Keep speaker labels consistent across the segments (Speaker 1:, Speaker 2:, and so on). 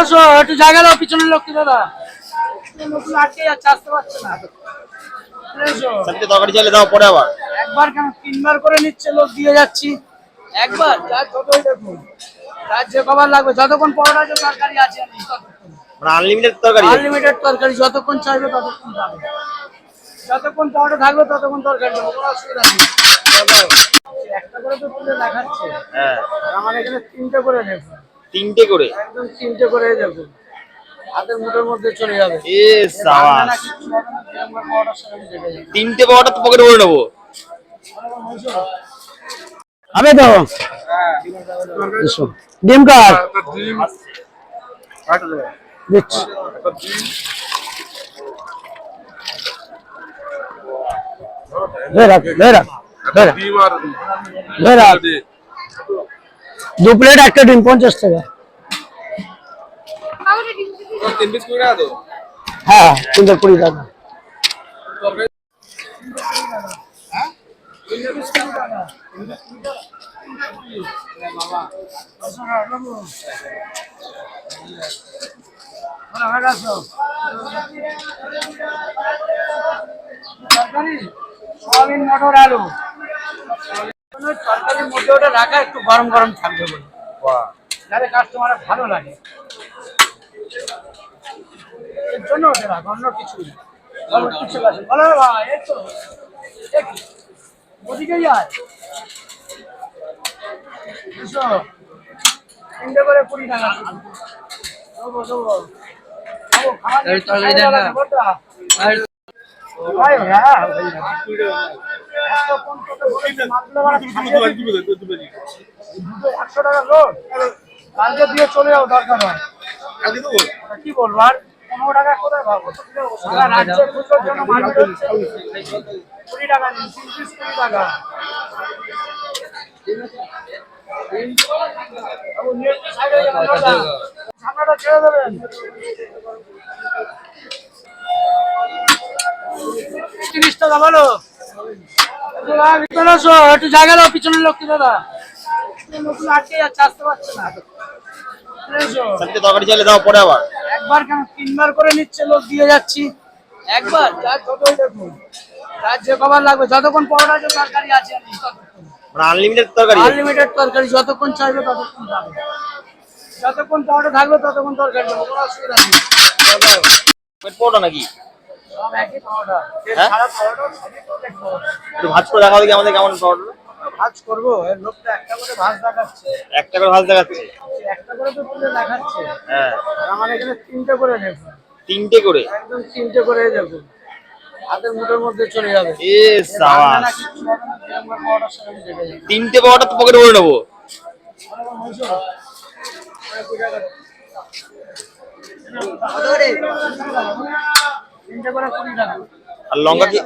Speaker 1: পনেরোশো একটু জায়গা দাও পিছনের লোককে দাদা। নতুন আটকে যাচ্ছে আসতে পারছে না পনেরোশো।
Speaker 2: তরকারি চাইলে দাও পরে আবার।
Speaker 1: একবার কেন তিনবার করে নিচ্ছে লোক দিয়ে যাচ্ছি। একবার যার যতই দেখুন। যার যে কবার লাগবে যতক্ষণ পরোটা যে তরকারি আছে
Speaker 2: মানে আনলিমিটেড তরকারি
Speaker 1: আনলিমিটেড তরকারি যতক্ষণ চাইবে ততক্ষণ পাবে যতক্ষণ পরোটা থাকবে ততক্ষণ তরকারি দেবো কোনো অসুবিধা নেই। একটা করে তো তুলে দেখাচ্ছে।
Speaker 2: হ্যাঁ।
Speaker 1: আমার এখানে তিনটে করে দেখুন
Speaker 2: তিনটে করে?
Speaker 1: একদম তিনটে করে দেখুন হাতের মুঠোর মধ্যে চলে যাবে।
Speaker 2: এ সাবাস।
Speaker 1: আমি যাব।
Speaker 2: তিনটে পাওয়াটা তো পকেটে ভরে নেব।
Speaker 3: হবে তো। ডিম কার? দিচ্ছি ধরে রাখ ধরে রাখ ধরে রাখ। ধরে রাখ। দু প্লেট একটা ডিম পঞ্চাশ টাকা। হ্যাঁ তিনটে কুড়ি টাকা।
Speaker 1: সয়াবিন মটর আলু। তরকারির মধ্যে ওটা রাখা একটু গরম গরম থাকবে বলে। কাস্টমার ভালো লাগে। এর জন্য ওটা রাখা অন্য কিছু ভাই এই তো। ওদিকেই আয়। তিনটে করে কুড়ি টাকা। দেবো দেবো। দেবো খাওয়া ভাই, হ্যাঁ, একশো টাকা কালকে দিয়ে চলে যাও দরকার কি আর পনেরো টাকা কোথায় জন্য কুড়ি টাকা টাকা বাবু, নিয়ে side যাবেন, দাদা। সামনেটা ছেড়ে দেবেন তিরিশ টাকা বলো পনেরোশো একটু জায়গা দাও পিছনের লোককে দাদা আটকে যাচ্ছে আসতে পারছে না
Speaker 2: পরে আবার
Speaker 1: একবার তিনবার করে নিচ্ছে লোক দিয়ে যাচ্ছি একবার যার দেখুন যার যে কবার লাগবে যতক্ষণ পরোটা তরকারি আছে
Speaker 2: আনলিমিটেড
Speaker 1: আনলিমিটেড তরকারি যতক্ষণ চাইবে ততক্ষণ পাবে যতক্ষণ পরোটা থাকবে ততক্ষণ তরকারি দেবো, কোনো অসুবিধা নেই।
Speaker 2: নাকি? হ্যাঁ? একটু ভাজ করে আমাদের কেমন
Speaker 1: ভাজ করব লোকটা একটা করে ভাজ দেখাচ্ছে।
Speaker 2: একটা করে ভাজ দেখাচ্ছে?
Speaker 1: একটা করে তো তুলে দেখাচ্ছে।
Speaker 2: হ্যাঁ।
Speaker 1: আমার এখানে তিনটে করে
Speaker 2: তিনটে করে?
Speaker 1: একদম তিনটে করে দেখুন হাতের মুঠোর মধ্যে চলে যাবে।
Speaker 2: এ সাবাস। তিনটে পাওয়াটা তো পকেটে ভরে নেব।
Speaker 1: টাকা
Speaker 2: আর লঙ্কা কি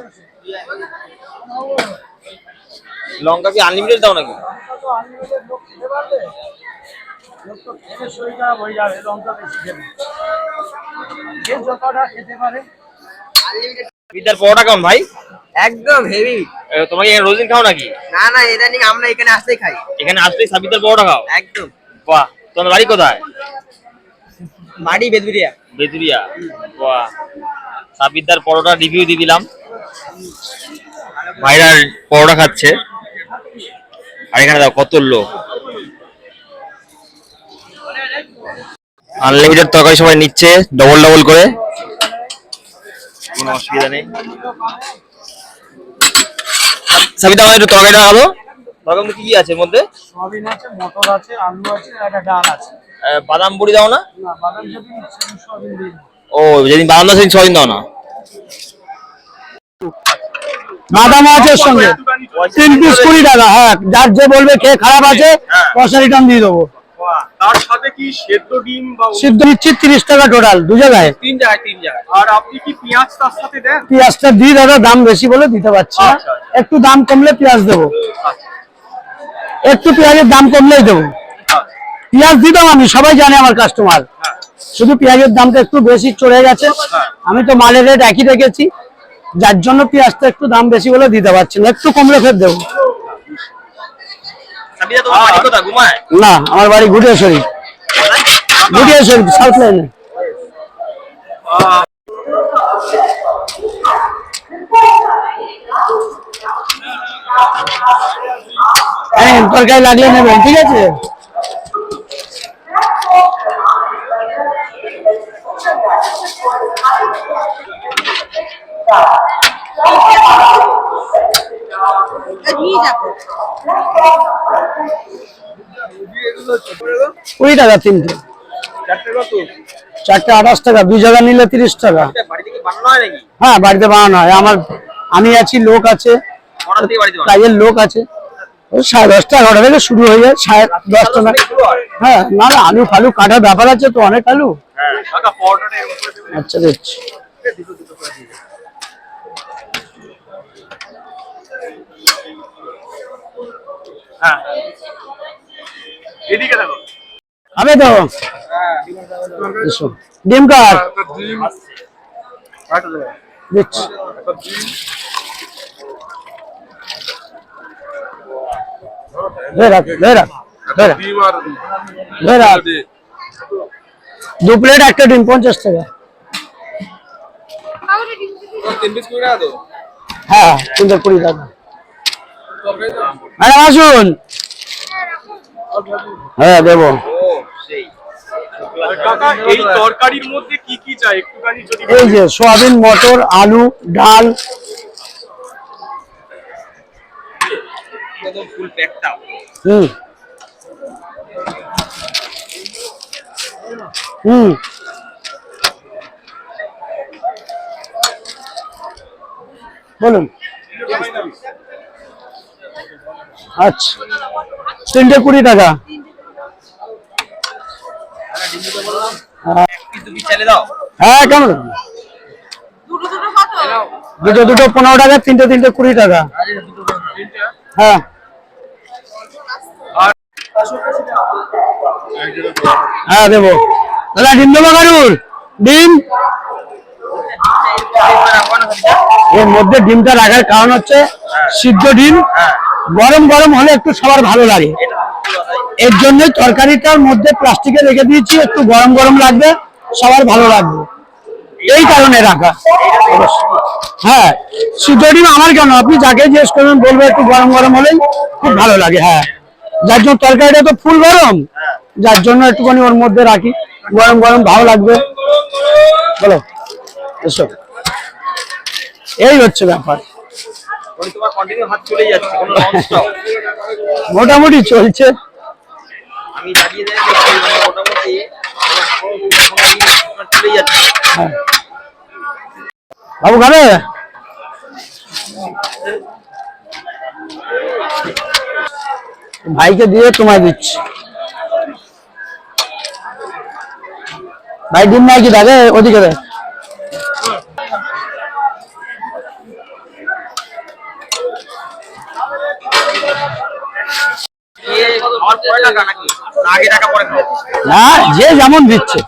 Speaker 2: লঙ্কা কি আনলিমিটেড দাও নাকি? বিদ্যার পরোটা কেমন ভাই?
Speaker 4: একদম হেভি
Speaker 2: রোজ খাও নাকি?
Speaker 4: না না ইদানিং আমরা এখানে আসতেই খাই।
Speaker 2: এখানে আসলেই সাবিদার পরোটা খাও?
Speaker 4: একদম।
Speaker 2: বাহ তোমার বাড়ি কোথায়?
Speaker 4: মাটি বেদবিরিয়া
Speaker 2: বেদুরিয়া বাহ। সাবিদার পরোটা রিভিউ দিয়ে দিলাম। ভাইরা পরোটা খাচ্ছে। আর এখানে দাও কত লোক। আনলিমিটেড তরকারি সবাই নিচ্ছে ডবল ডবল করে। কোনো অসুবিধা নেই। সাবিদা আমাদের একটু তরকারিটা আলো তরকারি মধ্যে কি কি আছে এর মধ্যে?
Speaker 1: সয়াবিন আছে, মটর আছে, আলু আছে, আর একটা ডাল আছে।
Speaker 2: বাদাম বড়ি দাও না?
Speaker 1: না, বাদাম যদি সয়াবিন দিই।
Speaker 2: ও যেদিন বাদাম দাও সেদিন সয়াবিন দাও না?
Speaker 3: বাদাম আছে সঙ্গে। তিন পিস কুড়ি টাকা হ্যাঁ যার যে বলবে খেয়ে খারাপ আছে পয়সা রিটার্ন দিয়ে দেবো।
Speaker 5: তার সাথে কি সেদ্ধ ডিম বা অন্য-
Speaker 3: দিচ্ছি তিরিশ টাকা টোটাল দু জায়গায়।
Speaker 5: তিন জায়গায় তিন জায়গায়। আর আপনি কি পেঁয়াজ তার সাথে দেন?
Speaker 3: পেঁয়াজটা দিই দাদা দাম বেশি বলে দিতে পারছি না।
Speaker 5: আচ্ছা,
Speaker 3: একটু দাম কমলে পেঁয়াজ দেবো। একটু পেঁয়াজের দাম কমলেই দেবো। পেঁয়াজ দিতাম আমি সবাই জানে আমার কাস্টমার শুধু পেঁয়াজের দামটা একটু বেশি চড়ে গেছে। আমি তো মালের রেট একই রেখেছি যার জন্য পেঁয়াজটা একটু দাম বেশি বলে দিতে পারছি না। একটু কমলে ফের দেবো। না আমার বাড়ি ঘুরেশ্বরী ঘুরে এসো সাউথ লাইনে হ্যাঁ তরকারি লাগলে নেবেন ঠিক আছে? কুড়ি টাকা তিনটে।
Speaker 5: চারটে
Speaker 3: আঠাশ টাকা দুই জায়গা নিলে তিরিশ টাকা।
Speaker 4: এটা বাড়িতে কি বানানো হয় নাকি?
Speaker 3: হ্যাঁ বাড়িতে বানানো হয়। আমার আমি আছি লোক আছে। কাজের লোক আছে। ওই সাড়ে দশটা এগারোটা থেকে শুরু হয়ে যায় সাড়ে দশটা না। হ্যাঁ? না না আলু ফালু কাটার ব্যাপার আছে তো অনেক আলু।
Speaker 5: হ্যাঁ
Speaker 3: আচ্ছা দেখছি।
Speaker 5: হ্যাঁ। এদিকে দেখো।
Speaker 3: হবে তো ডিম কার? দু প্লেট একটা ডিম পঞ্চাশ টাকা। হ্যাঁ তিনটে কুড়ি টাকা ম্যাডাম আসুন। হ্যাঁ দেবো।
Speaker 5: এই
Speaker 3: যে সোয়াবিন মটর আলু ডাল। হুম। হুম। বলুন। আচ্ছা তিনটে কুড়ি টাকা। হ্যাঁ কেমন? দুটো দুটো পনেরো টাকা, তিনটে তিনটে কুড়ি টাকা। হ্যাঁ। হ্যাঁ দেবো। দাদা, ডিম দেবো কারুর ডিম? এর মধ্যে ডিমটা রাখার কারণ হচ্ছে সিদ্ধ ডিম গরম গরম হলে একটু সবার ভালো লাগে। এর জন্য তরকারিটার মধ্যে প্লাস্টিকে রেখে দিয়েছি, একটু গরম গরম লাগবে, সবার ভালো লাগবে। এই কারণে রাখা। হ্যাঁ সিদ্ধ ডিম আমার কেন? আপনি যাকে জিজ্ঞেস করবেন, বলব একটু গরম গরম হলেই খুব ভালো লাগে হ্যাঁ। যার জন্য তরকারিটা তো ফুল গরম, যার জন্য একটুখানি ওর মধ্যে রাখি। গরম গরম ভালো লাগবে। বলো। এসো এই হচ্ছে ব্যাপার। মোটামুটি চলছে। হ্যাঁ। বাবু খাবে ভাইকে দিয়ে তোমায় দিচ্ছি। ভাই, ডিম নাই কি? থাকে ওদিকে
Speaker 4: দিয়ে আমার পরে টাকা নাকি না আগে টাকা পরে খাও
Speaker 3: না যে যেমন দিচ্ছে।